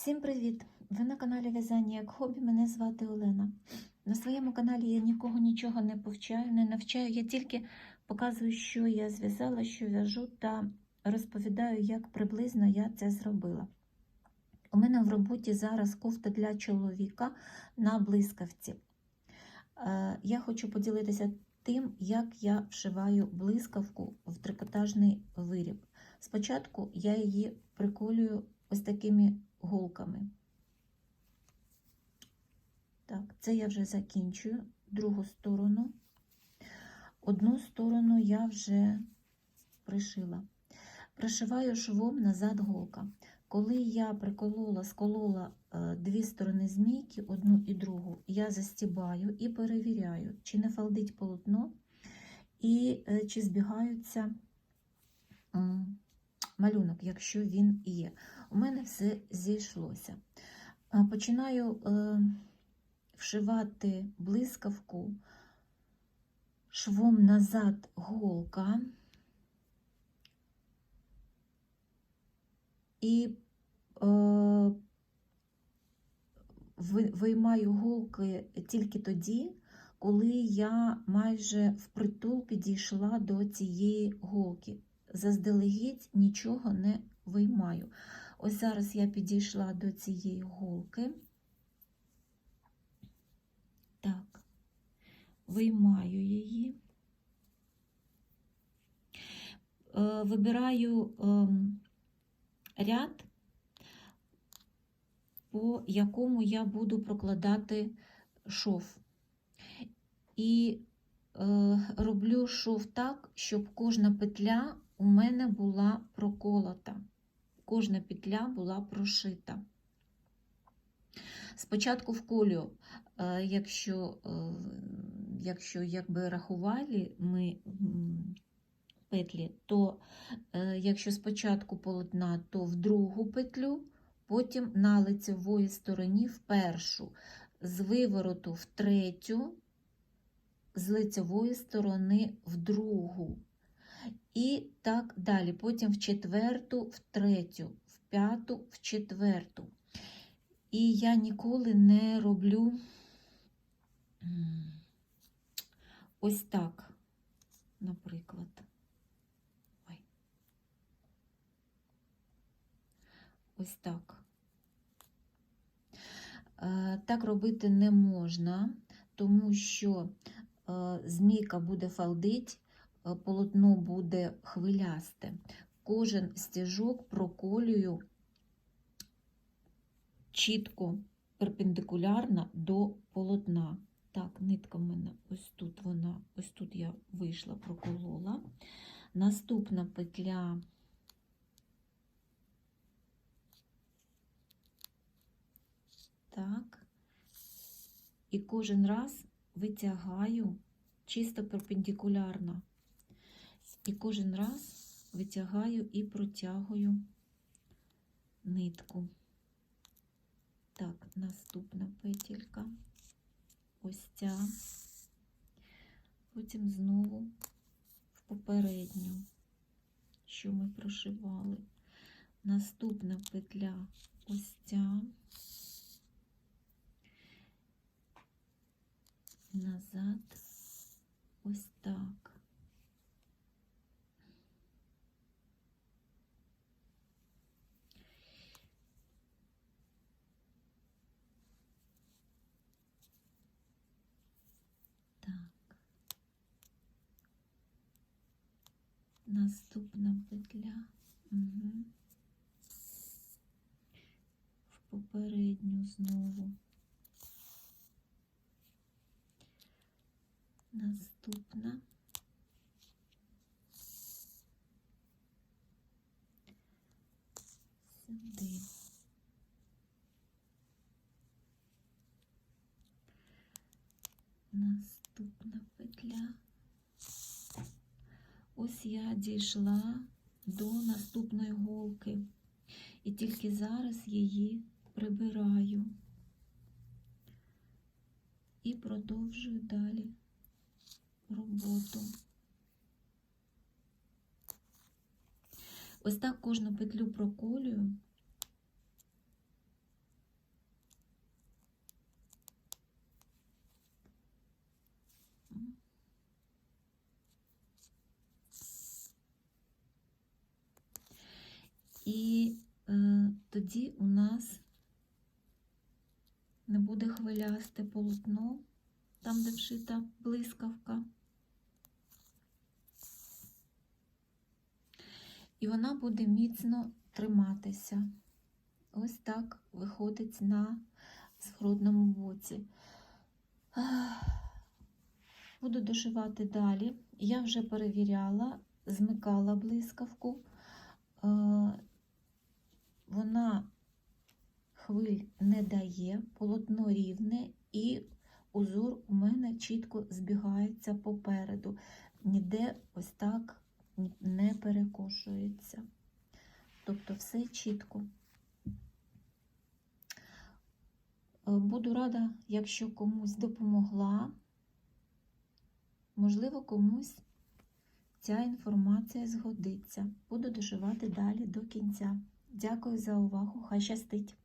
Всім привіт! Ви на каналі В'язання як хобі. Мене звати Олена. На своєму каналі я нікого нічого не повчаю, не навчаю. Я тільки показую, що я зв'язала, що в'яжу, та розповідаю, як приблизно я це зробила. У мене в роботі зараз кофта для чоловіка на блискавці. Е, Я хочу поділитися тим, як я вшиваю блискавку в трикотажний виріб. Спочатку я її приколюю ось такими голками. Так, це я вже закінчую. Другу сторону. Одну сторону я вже пришила. Пришиваю швом назад голка. Коли я приколола, сколола е, дві сторони змійки, одну і другу, я застібаю і перевіряю, чи не фалдить полотно, і е, чи збігаються малюнок, якщо він є. У мене все зійшлося. Починаю е, вшивати блискавку швом назад голка. І е, виймаю голки тільки тоді, коли я майже впритул підійшла до цієї голки. Заздалегідь нічого не виймаю. Ось зараз я підійшла до цієї голки. Так, виймаю її. Е, Вибираю ем, ряд, по якому я буду прокладати шов. І е, роблю шов так, щоб кожна петля у мене була проколота. Кожна петля була прошита. Спочатку вколю, е, якщо, е, якщо якби рахували ми петлі, то е, якщо спочатку полотна, то в другу петлю, потім на лицевої стороні в першу, з вивороту в третю, з лицевої сторони в другу. І так далі. Потім в четверту, в третю, в п'яту, в четверту. І я ніколи не роблю ось так, наприклад. Ой. Ось так. Е, Так робити не можна, тому що е, змійка буде фалдить, полотно буде хвилясте. Кожен стіжок проколюю чітко перпендикулярно до полотна. Так, нитка в мене ось тут вона, ось тут я вийшла, проколола. Наступна петля. Так. І кожен раз витягаю чисто перпендикулярно. І кожен раз витягаю і протягую нитку. Так, наступна петелька. Ось ця. Потім знову в попередню, що ми прошивали. Наступна петля ось ця. Назад ось так. Наступна петля. Угу. В попередню знову. Наступна. Сюди. Наступна петля. Ось я дійшла до наступної голки. І тільки зараз її прибираю і продовжую далі роботу. Ось так кожну петлю проколюю тоді у нас не буде хвилясте полотно, там, де вшита блискавка. І вона буде міцно триматися. Ось так виходить на згородному боці. Буду дошивати далі. Я вже перевіряла, змикала блискавку. Е, Вона дає, полотно рівне і узор у мене чітко збігається попереду. Ніде ось так не перекошується. Тобто все чітко. Е, Буду рада, якщо комусь допомогла. Можливо, комусь ця інформація згодиться. Буду доживати далі до кінця. Дякую за увагу. Хай щастить!